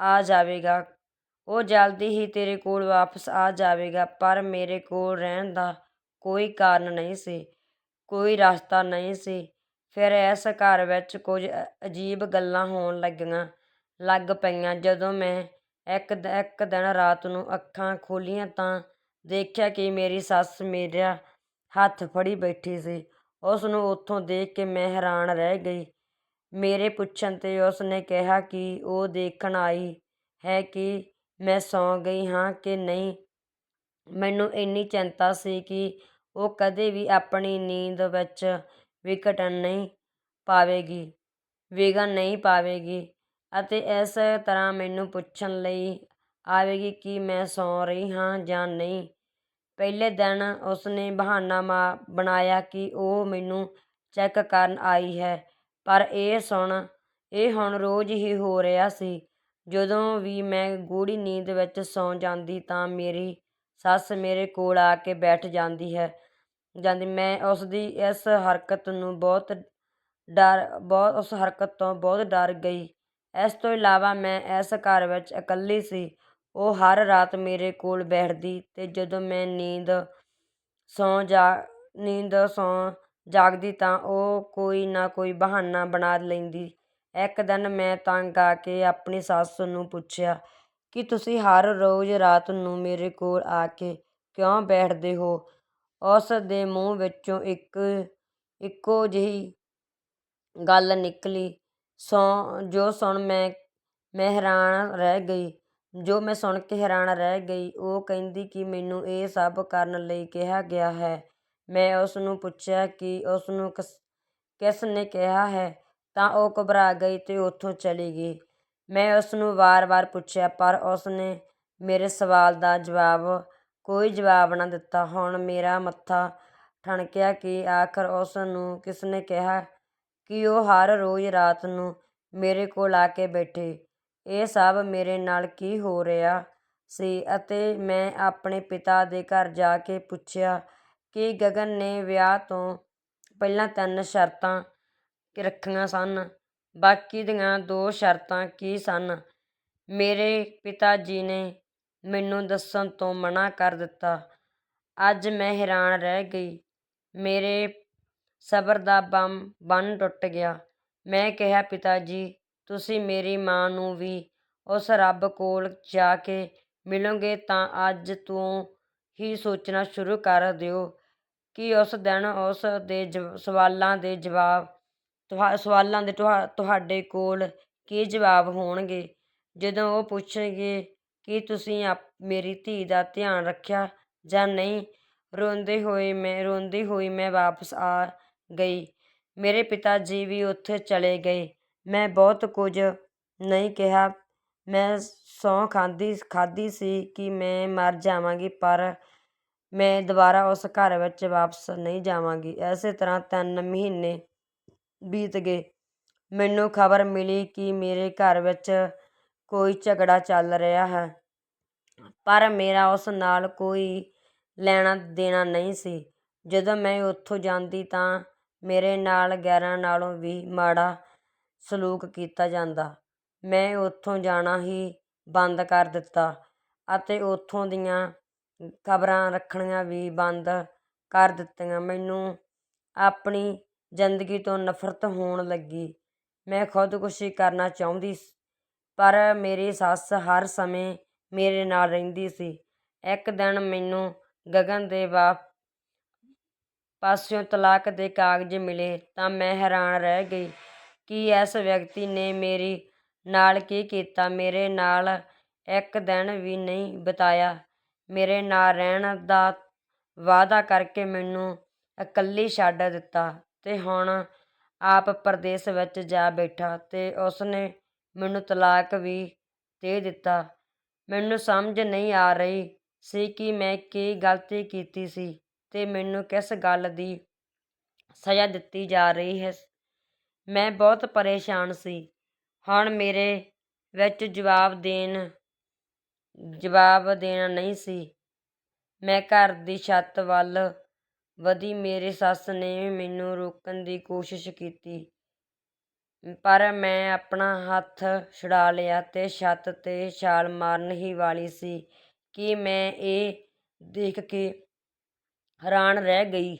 ਆ ਜਾਵੇਗਾ।" "ਉਹ ਜਲਦੀ ਹੀ ਤੇਰੇ ਕੋਲ ਵਾਪਸ ਆ ਜਾਵੇਗਾ, ਪਰ ਮੇਰੇ ਕੋਲ ਰਹਿਣ ਦਾ ਕੋਈ ਕਾਰਨ ਨਹੀਂ ਸੀ, ਕੋਈ ਰਸਤਾ ਨਹੀਂ ਸੀ।" ਫਿਰ ਇਸ ਘਰ ਵਿੱਚ ਕੁਝ ਅਜੀਬ ਗੱਲਾਂ ਹੋਣ ਲੱਗੀਆਂ ਲੱਗ ਪਈਆਂ। ਜਦੋਂ ਮੈਂ ਇੱਕ ਦਿਨ ਰਾਤ ਨੂੰ ਅੱਖਾਂ ਖੋਲ੍ਹੀਆਂ ਤਾਂ ਦੇਖਿਆ ਕਿ ਮੇਰੀ ਸੱਸ ਮੇਰਾ ਹੱਥ ਫੜੀ ਬੈਠੀ ਸੀ। ਉਸ ਨੂੰ ਉੱਥੋਂ ਦੇਖ ਕੇ ਮੈਂ ਹੈਰਾਨ ਰਹਿ ਗਈ। ਮੇਰੇ ਪੁੱਛਣ 'ਤੇ ਉਸ ਨੇ ਕਿਹਾ ਕਿ ਉਹ ਦੇਖਣ ਆਈ ਹੈ ਕਿ ਮੈਂ ਸੌਂ ਗਈ ਹਾਂ ਕਿ ਨਹੀਂ। ਮੈਨੂੰ ਇੰਨੀ ਚਿੰਤਾ ਸੀ ਕਿ ਉਹ ਕਦੇ ਵੀ ਆਪਣੀ ਨੀਂਦ ਵਿੱਚ ਵਿਘਨ ਨਹੀਂ ਪਾਵੇਗੀ ਅਤੇ ਇਸ ਤਰ੍ਹਾਂ ਮੈਨੂੰ ਪੁੱਛਣ ਲਈ ਆਵੇਗੀ ਕਿ ਮੈਂ ਸੌਂ ਰਹੀ ਹਾਂ ਜਾਂ ਨਹੀਂ। ਪਹਿਲੇ ਦਿਨ ਉਸਨੇ ਬਹਾਨਾ ਮਾ ਬਣਾਇਆ ਕਿ ਉਹ ਮੈਨੂੰ ਚੈੱਕ ਕਰਨ ਆਈ ਹੈ, ਪਰ ਇਹ ਸੁਣ ਇਹ ਹੁਣ ਰੋਜ਼ ਹੀ ਹੋ ਰਿਹਾ ਸੀ। ਜਦੋਂ ਵੀ ਮੈਂ ਗੂੜ੍ਹੀ ਨੀਂਦ ਵਿੱਚ ਸੌਂ ਜਾਂਦੀ ਤਾਂ ਮੇਰੀ ਸੱਸ ਮੇਰੇ ਕੋਲ ਆ ਕੇ ਬੈਠ ਜਾਂਦੀ। ਹੈ ਜਾਂਦੀ ਮੈਂ ਉਸਦੀ ਇਸ ਹਰਕਤ ਨੂੰ ਬਹੁਤ ਡਰ ਬਹੁਤ ਉਸ ਹਰਕਤ ਤੋਂ ਬਹੁਤ ਡਰ ਗਈ। ਇਸ ਤੋਂ ਇਲਾਵਾ ਮੈਂ ਇਸ ਘਰ ਵਿੱਚ ਇਕੱਲੀ ਸੀ। ਉਹ ਹਰ ਰਾਤ ਮੇਰੇ ਕੋਲ ਬੈਠਦੀ ਅਤੇ ਜਦੋਂ ਮੈਂ ਨੀਂਦ ਸੌਂ ਜਾਗਦੀ ਤਾਂ ਉਹ ਕੋਈ ਨਾ ਕੋਈ ਬਹਾਨਾ ਬਣਾ ਲੈਂਦੀ। ਇੱਕ ਦਿਨ ਮੈਂ ਤੰਗ ਆ ਕੇ ਆਪਣੀ ਸੱਸ ਨੂੰ ਪੁੱਛਿਆ, ਕਿ ਤੁਸੀਂ ਹਰ ਰੋਜ਼ ਰਾਤ ਨੂੰ ਮੇਰੇ ਕੋਲ ਆ ਕੇ ਕਿਉਂ ਬੈਠਦੇ ਹੋ। ਉਸ ਦੇ ਮੂੰਹ ਵਿੱਚੋਂ ਇੱਕੋ ਜਿਹੀ ਗੱਲ ਨਿਕਲੀ ਸੌ ਜੋ ਸੁਣ ਮੈਂ ਮੈਂ ਹੈਰਾਨ ਰਹਿ ਗਈ। ਜੋ ਮੈਂ ਸੁਣ ਕੇ ਹੈਰਾਨ ਰਹਿ ਗਈ ਉਹ ਕਹਿੰਦੀ ਕਿ ਮੈਨੂੰ ਇਹ ਸਭ ਕਰਨ ਲਈ ਕਿਹਾ ਗਿਆ ਹੈ। ਮੈਂ ਉਸ ਨੂੰ ਪੁੱਛਿਆ ਕਿ ਉਸਨੂੰ ਕਿਸ ਨੇ ਕਿਹਾ ਹੈ ਤਾਂ ਉਹ ਘਬਰਾ ਗਈ ਤੇ ਉੱਥੋਂ ਚਲੀ ਗਈ। ਮੈਂ ਉਸ ਨੂੰ ਵਾਰ-ਵਾਰ ਪੁੱਛਿਆ, ਪਰ ਉਸ ਨੇ ਮੇਰੇ ਸਵਾਲ ਦਾ ਜਵਾਬ ਕੋਈ ਜਵਾਬ ਨਾ ਦਿੱਤਾ। ਹੁਣ ਮੇਰਾ ਮੱਥਾ ਠਣਕਿਆ ਕਿ ਆਖਰ ਉਸ ਨੂੰ ਕਿਸ ਨੇ ਕਿਹਾ ਕਿ ਉਹ ਹਰ ਰੋਜ਼ ਰਾਤ ਨੂੰ ਮੇਰੇ ਕੋਲ ਆ ਕੇ ਬੈਠੇ। ਇਹ ਸਭ ਮੇਰੇ ਨਾਲ ਕੀ ਹੋ ਰਿਹਾ ਸੀ ਅਤੇ ਮੈਂ ਆਪਣੇ ਪਿਤਾ ਦੇ ਘਰ ਜਾ ਕੇ ਪੁੱਛਿਆ ਕਿ ਗਗਨ ਨੇ ਵਿਆਹ ਤੋਂ ਪਹਿਲਾਂ ਤਿੰਨ ਸ਼ਰਤਾਂ ਰੱਖੀਆਂ ਸਨ, ਬਾਕੀ ਦੀਆਂ ਦੋ ਸ਼ਰਤਾਂ ਕੀ ਸਨ। ਮੇਰੇ ਪਿਤਾ ਜੀ ਨੇ ਮੈਨੂੰ ਦੱਸਣ ਤੋਂ ਮਨ੍ਹਾ ਕਰ ਦਿੱਤਾ। ਅੱਜ ਮੈਂ ਹੈਰਾਨ ਰਹਿ ਗਈ। ਮੇਰੇ ਸਬਰ ਦਾ ਬੰਨ੍ਹ ਟੁੱਟ ਗਿਆ। ਮੈਂ ਕਿਹਾ, "ਪਿਤਾ ਜੀ, ਤੁਸੀਂ ਮੇਰੀ ਮਾਂ ਨੂੰ ਵੀ ਉਸ ਰੱਬ ਕੋਲ ਜਾ ਕੇ ਮਿਲੋਗੇ ਤਾਂ ਅੱਜ ਤੋਂ ਹੀ ਸੋਚਣਾ ਸ਼ੁਰੂ ਕਰ ਦਿਓ ਕਿ ਉਸ ਦਿਨ ਉਸ ਦੇ ਸਵਾਲਾਂ ਦੇ ਜਵਾਬ ਤੁਹਾ ਸਵਾਲਾਂ ਦੇ ਤੁਹਾ ਤੁਹਾਡੇ ਕੋਲ ਕੀ ਜਵਾਬ ਹੋਣਗੇ। ਜਦੋਂ ਉਹ ਪੁੱਛਣਗੇ ਕਿ ਤੁਸੀਂ ਆਪ ਮੇਰੀ ਧੀ ਦਾ ਧਿਆਨ ਰੱਖਿਆ ਜਾਂ ਨਹੀਂ।" ਰੋਂਦੇ ਹੋਏ ਮੈਂ ਰੋਂਦੀ ਹੋਈ ਮੈਂ ਵਾਪਸ ਆ ਗਈ। ਮੇਰੇ ਪਿਤਾ ਜੀ ਵੀ ਉੱਥੇ ਚਲੇ ਗਏ। ਮੈਂ ਬਹੁਤ ਕੁਝ ਨਹੀਂ ਕਿਹਾ। ਮੈਂ ਸਹੁੰ ਖਾਂਦੀ ਖਾਧੀ ਸੀ ਕਿ ਮੈਂ ਮਰ ਜਾਵਾਂਗੀ, ਪਰ ਮੈਂ ਦੁਬਾਰਾ ਉਸ ਘਰ ਵਿੱਚ ਵਾਪਸ ਨਹੀਂ ਜਾਵਾਂਗੀ। ਇਸੇ ਤਰ੍ਹਾਂ ਤਿੰਨ ਮਹੀਨੇ ਬੀਤ ਗਏ। ਮੈਨੂੰ ਖ਼ਬਰ ਮਿਲੀ ਕਿ ਮੇਰੇ ਘਰ ਵਿੱਚ ਕੋਈ ਝਗੜਾ ਚੱਲ ਰਿਹਾ ਹੈ, ਪਰ ਮੇਰਾ ਉਸ ਨਾਲ ਕੋਈ ਲੈਣਾ-ਦੇਣਾ ਨਹੀਂ ਸੀ। ਜਦੋਂ ਮੈਂ ਉੱਥੋਂ ਜਾਂਦੀ ਤਾਂ ਮੇਰੇ ਨਾਲ ਗੈਰਾਂ ਨਾਲੋਂ ਵੀ ਮਾੜਾ ਸਲੂਕ ਕੀਤਾ ਜਾਂਦਾ। ਮੈਂ ਉੱਥੋਂ ਜਾਣਾ ਹੀ ਬੰਦ ਕਰ ਦਿੱਤਾ ਅਤੇ ਉੱਥੋਂ ਦੀਆਂ ਖ਼ਬਰਾਂ ਰੱਖਣੀਆਂ ਵੀ ਬੰਦ ਕਰ ਦਿੱਤੀਆਂ। ਮੈਨੂੰ ਆਪਣੀ ਜ਼ਿੰਦਗੀ ਤੋਂ ਨਫ਼ਰਤ ਹੋਣ ਲੱਗੀ। ਮੈਂ ਖ਼ੁਦਕੁਸ਼ੀ ਕਰਨਾ ਚਾਹੁੰਦੀ, ਪਰ ਮੇਰੀ ਸੱਸ ਹਰ ਸਮੇਂ ਮੇਰੇ ਨਾਲ ਰਹਿੰਦੀ ਸੀ। ਇੱਕ ਦਿਨ ਮੈਨੂੰ ਗਗਨ ਦੇ ਬਾਪ ਪਾਸਿਓਂ ਤਲਾਕ ਦੇ ਕਾਗਜ਼ ਮਿਲੇ ਤਾਂ ਮੈਂ ਹੈਰਾਨ ਰਹਿ ਗਈ ਕਿ ਇਸ ਵਿਅਕਤੀ ਨੇ ਮੇਰੇ ਨਾਲ ਕੀ ਕੀਤਾ। ਮੇਰੇ ਨਾਲ ਇੱਕ ਦਿਨ ਵੀ ਨਹੀਂ ਬਿਤਾਇਆ। ਮੇਰੇ ਨਾਲ ਰਹਿਣ ਦਾ ਵਾਅਦਾ ਕਰਕੇ ਮੈਨੂੰ ਇਕੱਲੀ ਛੱਡ ਦਿੱਤਾ ਤੇ ਹੁਣ ਆਪ ਪਰਦੇਸ ਵਿੱਚ ਜਾ ਬੈਠਾ ਤੇ ਉਸਨੇ ਮੈਨੂੰ ਤਲਾਕ ਵੀ ਦੇ ਦਿੱਤਾ। ਮੈਨੂੰ ਸਮਝ ਨਹੀਂ ਆ ਰਹੀ ਸੀ ਕਿ ਮੈਂ ਕੀ ਗ਼ਲਤੀ ਕੀਤੀ ਸੀ ਤੇ ਮੈਨੂੰ ਕਿਸ ਗੱਲ ਦੀ ਸਜ਼ਾ ਦਿੱਤੀ ਜਾ ਰਹੀ ਹੈ। ਮੈਂ ਬਹੁਤ ਪਰੇਸ਼ਾਨ ਸੀ। ਹੁਣ ਮੇਰੇ ਵਿੱਚ ਜਵਾਬ ਦੇਣਾ ਨਹੀਂ ਸੀ। ਮੈਂ ਘਰ ਦੀ ਛੱਤ ਵੱਲ ਵਧੀ। ਮੇਰੀ ਸੱਸ ਨੇ ਮੈਨੂੰ ਰੋਕਣ ਦੀ ਕੋਸ਼ਿਸ਼ ਕੀਤੀ, ਪਰ ਮੈਂ ਆਪਣਾ ਹੱਥ ਛੁਡਾ ਲਿਆ ਤੇ ਛੱਤ 'ਤੇ ਛਾਲ ਮਾਰਨ ਹੀ ਵਾਲੀ ਸੀ ਕਿ ਮੈਂ ਇਹ ਦੇਖ ਕੇ ਹੈਰਾਨ ਰਹਿ ਗਈ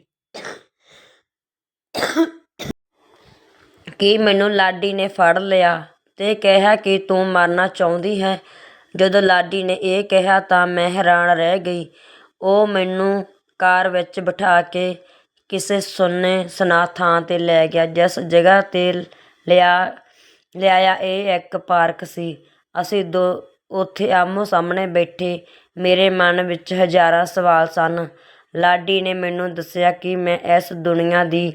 ਕਿ ਮੈਨੂੰ ਲਾਡੀ ਨੇ ਫੜ ਲਿਆ ਤੇ ਕਿਹਾ ਕਿ ਤੂੰ ਮਰਨਾ ਚਾਹੁੰਦੀ ਹੈ ਜਦੋਂ ਲਾਡੀ ਨੇ ਇਹ ਕਿਹਾ ਤਾਂ ਮੈਂ ਹੈਰਾਨ ਰਹਿ ਗਈ। ਉਹ ਮੈਨੂੰ ਕਾਰ ਵਿੱਚ ਬਿਠਾ ਕੇ ਕਿਸੇ ਸੁੰਨ੍ਹੀ-ਸੁੰਨਾਹ ਥਾਂ 'ਤੇ ਲੈ ਗਿਆ। ਜਿਸ ਜਗ੍ਹਾ 'ਤੇ ਲਿਆ, ਲਿਆਇਆ ਇਹ ਇੱਕ ਪਾਰਕ ਸੀ। ਅਸੀਂ ਦੋ ਉੱਥੇ ਆਮੋ ਸਾਹਮਣੇ ਬੈਠੇ। ਮੇਰੇ ਮਨ ਵਿੱਚ ਹਜ਼ਾਰਾਂ ਸਵਾਲ ਸਨ। ਲਾਡੀ ਨੇ ਮੈਨੂੰ ਦੱਸਿਆ ਕਿ ਮੈਂ ਇਸ ਦੁਨੀਆ ਦੀ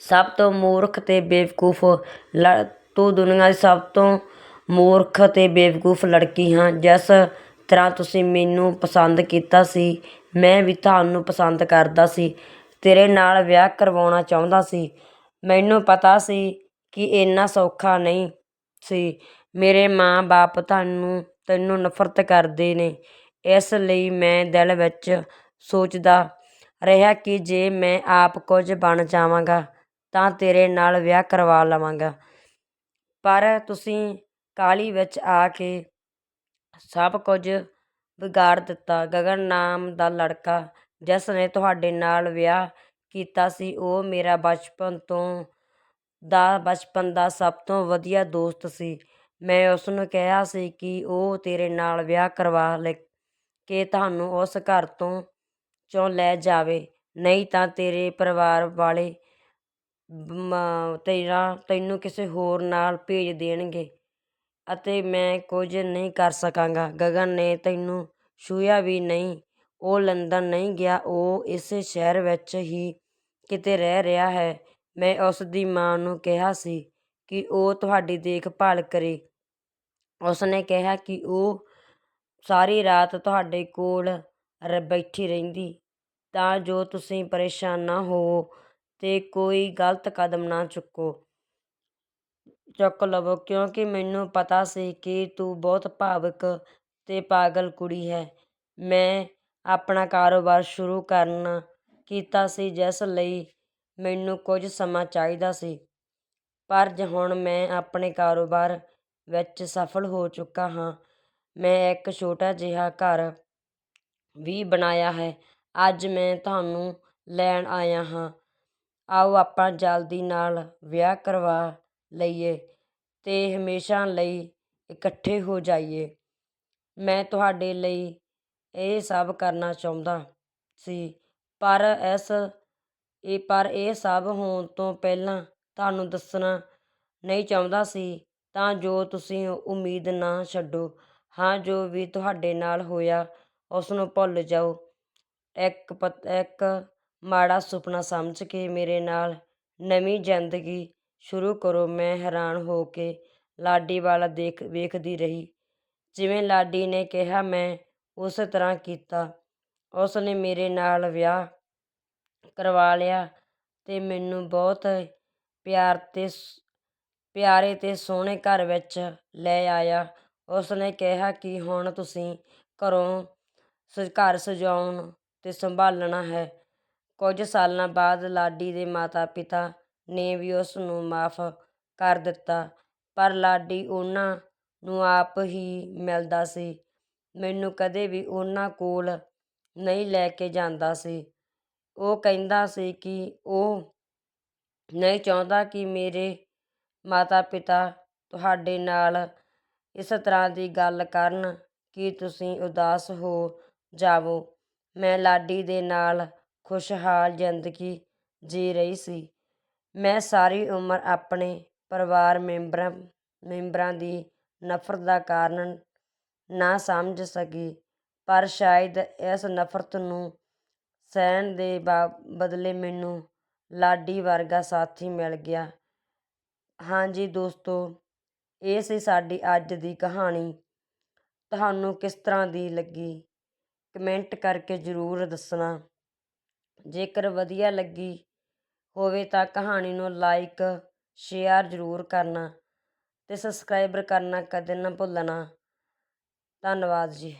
ਸਭ ਤੋਂ ਮੂਰਖ ਅਤੇ ਬੇਵਕੂਫ਼ ਲ ਤੂੰ ਦੁਨੀਆਂ ਦੀ ਸਭ ਤੋਂ ਮੂਰਖ ਅਤੇ ਬੇਵਕੂਫ ਲੜਕੀ ਹਾਂ। ਜਿਸ ਤਰ੍ਹਾਂ ਤੁਸੀਂ ਮੈਨੂੰ ਪਸੰਦ ਕੀਤਾ ਸੀ, ਮੈਂ ਵੀ ਤੁਹਾਨੂੰ ਪਸੰਦ ਕਰਦਾ ਸੀ। ਤੇਰੇ ਨਾਲ ਵਿਆਹ ਕਰਵਾਉਣਾ ਚਾਹੁੰਦਾ ਸੀ। ਮੈਨੂੰ ਪਤਾ ਸੀ ਕਿ ਇੰਨਾ ਸੌਖਾ ਨਹੀਂ ਸੀ। ਮੇਰੇ ਮਾਂ-ਬਾਪ ਤੁਹਾਨੂੰ ਤੈਨੂੰ ਨਫ਼ਰਤ ਕਰਦੇ ਨੇ। ਇਸ ਲਈ ਮੈਂ ਦਿਲ ਵਿੱਚ ਸੋਚਦਾ ਰਿਹਾ ਕਿ ਜੇ ਮੈਂ ਆਪ ਕੁਝ ਬਣ ਜਾਵਾਂਗਾ ਤਾਂ ਤੇਰੇ ਨਾਲ ਵਿਆਹ ਕਰਵਾ ਲਵਾਂਗਾ, ਪਰ ਤੁਸੀਂ ਕਾਹਲੀ ਵਿੱਚ ਆ ਕੇ ਸਭ ਕੁਝ ਵਿਗਾੜ ਦਿੱਤਾ। ਗਗਨ ਨਾਮ ਦਾ ਲੜਕਾ ਜਿਸ ਨੇ ਤੁਹਾਡੇ ਨਾਲ ਵਿਆਹ ਕੀਤਾ ਸੀ, ਉਹ ਮੇਰਾ ਬਚਪਨ ਤੋਂ ਦਾ ਬਚਪਨ ਦਾ ਸਭ ਤੋਂ ਵਧੀਆ ਦੋਸਤ ਸੀ। ਮੈਂ ਉਸਨੂੰ ਕਿਹਾ ਸੀ ਕਿ ਉਹ ਤੇਰੇ ਨਾਲ ਵਿਆਹ ਕਰਵਾ ਕੇ ਤੁਹਾਨੂੰ ਉਸ ਘਰ ਤੋਂ 'ਚੋਂ ਲੈ ਜਾਵੇ, ਨਹੀਂ ਤਾਂ ਤੇਰੇ ਪਰਿਵਾਰ ਵਾਲੇ ਤੇਰਾ ਤੈਨੂੰ ਕਿਸੇ ਹੋਰ ਨਾਲ ਭੇਜ ਦੇਣਗੇ ਅਤੇ ਮੈਂ ਕੁਝ ਨਹੀਂ ਕਰ ਸਕਾਂਗਾ। ਗਗਨ ਨੇ ਤੈਨੂੰ ਛੂਹਿਆ ਵੀ ਨਹੀਂ। ਉਹ ਲੰਦਨ ਨਹੀਂ ਗਿਆ, ਉਹ ਇਸੇ ਸ਼ਹਿਰ ਵਿੱਚ ਹੀ ਕਿਤੇ ਰਹਿ ਰਿਹਾ ਹੈ। ਮੈਂ ਉਸ ਦੀ ਮਾਂ ਨੂੰ ਕਿਹਾ ਸੀ ਕਿ ਉਹ ਤੁਹਾਡੀ ਦੇਖਭਾਲ ਕਰੇ। ਉਸਨੇ ਕਿਹਾ ਕਿ ਉਹ ਸਾਰੀ ਰਾਤ ਤੁਹਾਡੇ ਕੋਲ ਰ ਬੈਠੀ ਰਹਿੰਦੀ। ਤਾਂ ਜੋ ਤੁਸੀਂ ਪਰੇਸ਼ਾਨ ਨਾ ਹੋਵੋ ਤੇ ਕੋਈ ਗ਼ਲਤ ਕਦਮ ਨਾ ਚੁੱਕੋ। ਚੁੱਕ ਲਵੋ, ਕਿਉਂਕਿ ਮੈਨੂੰ ਪਤਾ ਸੀ ਕਿ ਤੂੰ ਬਹੁਤ ਭਾਵੁਕ ਅਤੇ ਪਾਗਲ ਕੁੜੀ ਹੈ। ਮੈਂ ਆਪਣਾ ਕਾਰੋਬਾਰ ਸ਼ੁਰੂ ਕੀਤਾ ਸੀ, ਜਿਸ ਲਈ ਮੈਨੂੰ ਕੁਝ ਸਮਾਂ ਚਾਹੀਦਾ ਸੀ, ਪਰ ਹੁਣ ਮੈਂ ਆਪਣੇ ਕਾਰੋਬਾਰ ਵਿੱਚ ਸਫਲ ਹੋ ਚੁੱਕਾ ਹਾਂ। ਮੈਂ ਇੱਕ ਛੋਟਾ ਜਿਹਾ ਘਰ ਵੀ ਬਣਾਇਆ ਹੈ। ਅੱਜ ਮੈਂ ਤੁਹਾਨੂੰ ਲੈਣ ਆਇਆ ਹਾਂ। ਆਓ ਆਪਾਂ ਜਲਦੀ ਨਾਲ ਵਿਆਹ ਕਰਵਾ ਲਈਏ ਅਤੇ ਹਮੇਸ਼ਾ ਲਈ ਇਕੱਠੇ ਹੋ ਜਾਈਏ। ਮੈਂ ਤੁਹਾਡੇ ਲਈ ਇਹ ਸਭ ਕਰਨਾ ਚਾਹੁੰਦਾ ਸੀ, ਪਰ ਇਸ ਇਹ ਪਰ ਇਹ ਸਭ ਹੋਣ ਤੋਂ ਪਹਿਲਾਂ ਤੁਹਾਨੂੰ ਦੱਸਣਾ ਨਹੀਂ ਚਾਹੁੰਦਾ ਸੀ। ਤਾਂ ਜੋ ਤੁਸੀਂ ਉਮੀਦ ਨਾ ਛੱਡੋ। ਹਾਂ, ਜੋ ਵੀ ਤੁਹਾਡੇ ਨਾਲ ਹੋਇਆ, ਉਸਨੂੰ ਭੁੱਲ ਜਾਓ। ਇੱਕ ਪਤ ਇੱਕ ਮਾੜਾ ਸੁਪਨਾ ਸਮਝ ਕੇ ਮੇਰੇ ਨਾਲ ਨਵੀਂ ਜ਼ਿੰਦਗੀ ਸ਼ੁਰੂ ਕਰੋ। ਮੈਂ ਹੈਰਾਨ ਹੋ ਕੇ ਲਾਡੀ ਵੱਲ ਵੇਖਦੀ ਰਹੀ। ਜਿਵੇਂ ਲਾਡੀ ਨੇ ਕਿਹਾ, ਮੈਂ ਉਸ ਤਰ੍ਹਾਂ ਕੀਤਾ। ਉਸਨੇ ਮੇਰੇ ਨਾਲ ਵਿਆਹ ਕਰਵਾ ਲਿਆ ਤੇ ਮੈਨੂੰ ਬਹੁਤ ਪਿਆਰੇ ਤੇ ਸੋਹਣੇ ਘਰ ਵਿੱਚ ਲੈ ਆਇਆ। ਉਸਨੇ ਕਿਹਾ ਕਿ ਹੁਣ ਤੁਸੀਂ ਘਰੋਂ ਸਜ ਘਰ ਸਜਾਉਣ ਅਤੇ ਸੰਭਾਲਣਾ ਹੈ। ਕੁਝ ਸਾਲਾਂ ਬਾਅਦ ਲਾਡੀ ਦੇ ਮਾਤਾ-ਪਿਤਾ ਨੇ ਵੀ ਉਸ ਨੂੰ ਮਾਫ਼ ਕਰ ਦਿੱਤਾ, ਪਰ ਲਾਡੀ ਉਹਨਾਂ ਨੂੰ ਆਪ ਹੀ ਮਿਲਦਾ ਸੀ। ਮੈਨੂੰ ਕਦੇ ਵੀ ਉਹਨਾਂ ਕੋਲ ਨਹੀਂ ਲੈ ਕੇ ਜਾਂਦਾ ਸੀ ਉਹ ਕਹਿੰਦਾ ਸੀ ਕਿ ਉਹ ਨਹੀਂ ਚਾਹੁੰਦਾ ਕਿ ਮੇਰੇ ਮਾਤਾ ਪਿਤਾ ਤੁਹਾਡੇ ਨਾਲ ਇਸ ਤਰ੍ਹਾਂ ਦੀ ਗੱਲ ਕਰਨ ਕਿ ਤੁਸੀਂ ਉਦਾਸ ਹੋ ਜਾਵੋ। ਮੈਂ ਲਾਡੀ ਦੇ ਨਾਲ ਖੁਸ਼ਹਾਲ ਜ਼ਿੰਦਗੀ ਜੀ ਰਹੀ ਸੀ। ਮੈਂ ਸਾਰੀ ਉਮਰ ਆਪਣੇ ਪਰਿਵਾਰ ਮੈਂਬਰਾਂ ਮੈਂਬਰਾਂ ਦੀ ਨਫ਼ਰਤ ਦਾ ਕਾਰਨ ਨਾ ਸਮਝ ਸਕੀ, ਪਰ ਸ਼ਾਇਦ ਇਸ ਨਫ਼ਰਤ ਨੂੰ ਸਹਿਣ ਦੇ ਬਾ- ਬਦਲੇ ਮੈਨੂੰ ਲਾਡੀ ਵਰਗਾ ਸਾਥੀ ਮਿਲ ਗਿਆ। ਹਾਂਜੀ ਦੋਸਤੋ, ਇਹ ਸੀ ਸਾਡੀ ਅੱਜ ਦੀ ਕਹਾਣੀ। ਤੁਹਾਨੂੰ ਕਿਸ ਤਰ੍ਹਾਂ ਦੀ ਲੱਗੀ? ਕਮੈਂਟ ਕਰਕੇ ਜ਼ਰੂਰ ਦੱਸਣਾ। ਜੇਕਰ ਵਧੀਆ ਲੱਗੀ ਹੋਵੇ ਤਾਂ ਕਹਾਣੀ ਨੂੰ ਲਾਈਕ, ਸ਼ੇਅਰ ਜ਼ਰੂਰ ਕਰਨਾ ਅਤੇ ਸਬਸਕ੍ਰਾਈਬਰ ਕਰਨਾ ਕਦੇ ਨਾ ਭੁੱਲਣਾ। ਧੰਨਵਾਦ ਜੀ।